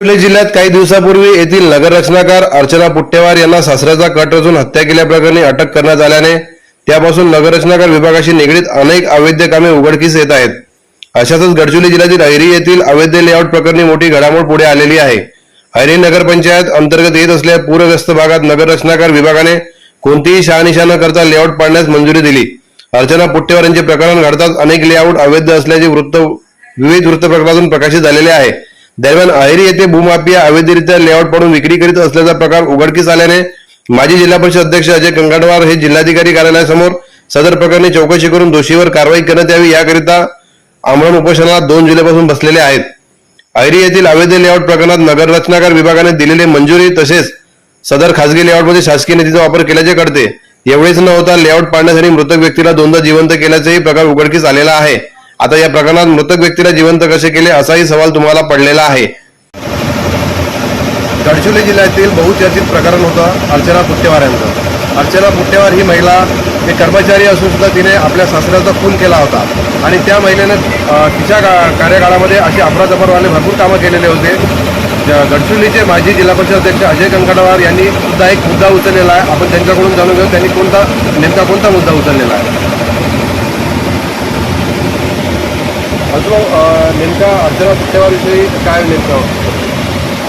हिंगोली जिल्ह्यात काही दिवसापूर्वी येथील नगररचनाकार अर्चना पुट्टेवार यांना सासऱ्याचा कट रचून हत्या केल्याप्रकरणी अटक करण्यात आल्याने त्यापासून नगररचनाकार विभागाशी निगडीत अनेक अवैध कामे उघडकीस येत आहेत. अशातच गडचिरोली जिल्ह्यातील अहिरी येथील अवैध लेआउट प्रकरणी मोठी घडामोड पुढे आलेली आहे. अहिरी नगरपंचायत अंतर्गत येत असलेल्या पूरग्रस्त भागात नगररचनाकार विभागाने कोणतीही शहानिशा न करता लेआउट पाडण्यास मंजुरी दिली. अर्चना पुट्टेवार यांचे प्रकरण घडताच अनेक लेआउट अवैध असल्याचे वृत्त विविध वृत्तपत्रातून प्रकाशित झालेले आहे. दरम्यान अहेरी येथे भूमाफिया अवैधरित्या लेआउट पाडून विक्री करीत असल्याचा प्रकार उघडकीस आल्याने माजी जिल्हा परिषद अध्यक्ष अजय कंगाडवार हे जिल्हाधिकारी कार्यालयासमोर सदर प्रकरणी चौकशी करून दोषीवर कारवाई करण्यात यावी याकरिता आमरण उपोषणाला दोन जुलैपासून बसलेले आहेत. अहिरी येथील अवैध लेआउट प्रकरणात नगर रचनाकार विभागाने दिलेले मंजुरी तसेच सदर खासगी लेआउटमध्ये शासकीय निधीचा वापर केल्याचे कळते. एवढेच न होता लेआउट पाडण्यासाठी मृतक व्यक्तीला दोनदा जिवंत केल्याचाही प्रकार उघडकीस आलेला आहे. आता या प्रकरणात मृतक व्यक्तीला जिवंत कसे केले असाही सवाल तुम्हाला पडलेला आहे. गडचिरोली जिल्ह्यातील बहुचर्चित प्रकरण होतं अर्चना पुट्टेवार यांचं अर्चना पुट्टेवार ही महिला एक कर्मचारी असून सुद्धा तिने आपल्या सासऱ्याचा खून केला होता. आणि त्या महिलेने तिच्या का- कार्यकाळामध्ये अशी अपराधपरवाले भरपूर कामं केलेले होते. गडचिरोलीचे माजी जिल्हा परिषद अध्यक्ष अजय कंकडवार यांनी सुद्धा एक मुद्दा उचललेला आहे. आपण त्यांच्याकडून जाणून घेऊ त्यांनी कोणता नेमका कोणता मुद्दा उचललेला आहे? अजून नेमका अर्चना पुट्टेवारविषयी काय नेमकं?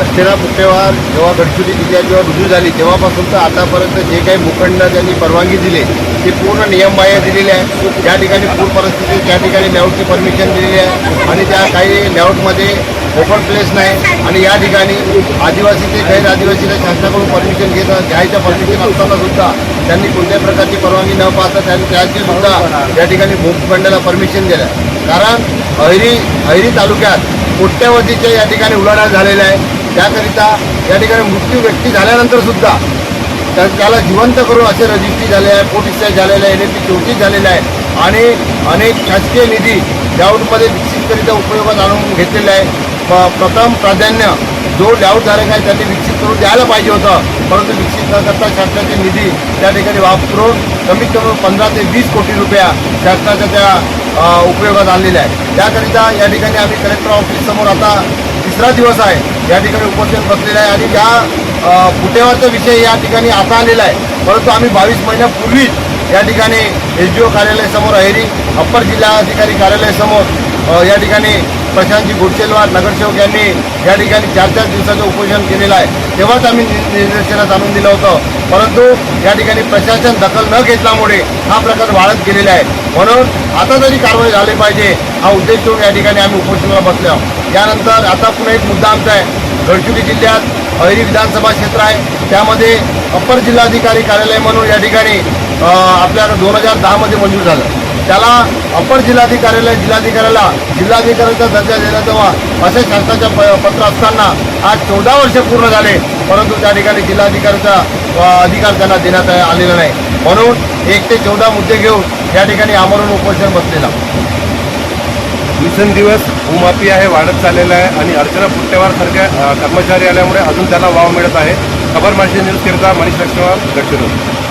अर्चना पुट्टेवार जेव्हा गडचिरोली जिल्ह्यात जेव्हा रुजू झाली तेव्हापासून तर आतापर्यंत जे काही भूखंड त्यांनी परवानगी दिली ते पूर्ण नियमबाह्य दिलेले आहे ज्या ठिकाणी पूर परिस्थिती त्या ठिकाणी लेआउटची परमिशन दिलेली आहे. आणि त्या काही लेआउटमध्ये ओपन प्लेस नाही. आणि या ठिकाणी आदिवासी ते गैर आदिवासीला शासनाकडून परमिशन घेत घ्यायचं परमिशन असताना सुद्धा त्यांनी कोणत्याही प्रकारची परवानगी न पाहता त्यांनी त्याची सुद्धा या ठिकाणी भूखंडाला परमिशन दिलं कारण अहिरी अहिरी तालुक्यात कोट्यावधीच्या या ठिकाणी उलाढाल झालेल्या आहे. त्याकरिता या ठिकाणी मृत्यू व्यक्ती झाल्यानंतर सुद्धा त्या त्याला जिवंत करून असे रजिस्ट्री झाले आहे पोटिस्टाय झालेलं आहे एन एफ चौतीस झालेलं आहे. आणि अनेक शासकीय निधी ग्राउंडमध्ये विकसितकरिता उपयोगात आणून घेतलेला आहे. प्रथम प्राधान्य जो लेआउटधारक आहे त्यांनी विकसित करून द्यायला पाहिजे होतं. परंतु विकसित न करता शासनाचे निधी त्या ठिकाणी वापरून कमीत कमी पंधरा ते वीस कोटी रुपया शासनाच्या त्या उपयोगात आणलेल्या आहे त्याकरिता या ठिकाणी आम्ही कलेक्टर ऑफिससमोर आता तिसरा दिवस आहे. या ठिकाणी उपस्थित बसलेला आहे आणि त्या फुटेवाचा विषय या ठिकाणी आता आलेला आहे. परंतु आम्ही बावीस महिन्यापूर्वीच या ठिकाणी एस डी ओ कार्यालयासमोर अहेरी अप्पर जिल्हाधिकारी कार्यालयासमोर या ठिकाणी प्रशांतजी गुडसेलवार नगरसेवक यांनी या ठिकाणी चार चार दिवसाचं उपोषण केलेलं आहे. तेव्हाच आम्ही नि- आणून दिलं होतं. परंतु या ठिकाणी प्रशासन दखल न घेतल्यामुळे हा प्रकार वाढत गेलेला आहे. म्हणून आता तरी कारवाई झाली पाहिजे हा उद्देश ठेवून या ठिकाणी आम्ही उपोषणाला बसलो. त्यानंतर यानंतर आता पुन्हा एक मुद्दा आमचा आहे. गडचिरोली जिल्ह्यात अहिरी विधानसभा क्षेत्र आहे. त्यामध्ये अप्पर जिल्हाधिकारी कार्यालय म्हणून या ठिकाणी आपल्याला दोन हजार दहामध्ये मंजूर झालं. त्याला अप्पर जिल्हाधिकाऱ्याला जिल्हाधिकाऱ्याला जिल्हाधिकाऱ्याचा दर्जा देण्यात यावा असे शासनाच्या प- पत्र असताना आज चौदा वर्ष पूर्ण झाले. परंतु त्या ठिकाणी जिल्हाधिकाऱ्याचा अधिकार त्यांना देण्यात आलेला नाही. म्हणून एक ते चौदा मुद्दे घेऊन या ठिकाणी आमरण उपोषण बसलेला. दिवसेंदिवस भूमाफिया आहे वाढत चाललेलं आहे आणि अर्चना पुट्टेवार सारख्या कर्मचारी आल्यामुळे अजून त्याला वाव मिळत आहे. खबर माहिती न्यूज मनीष लक्ष्मण गडचिरोली.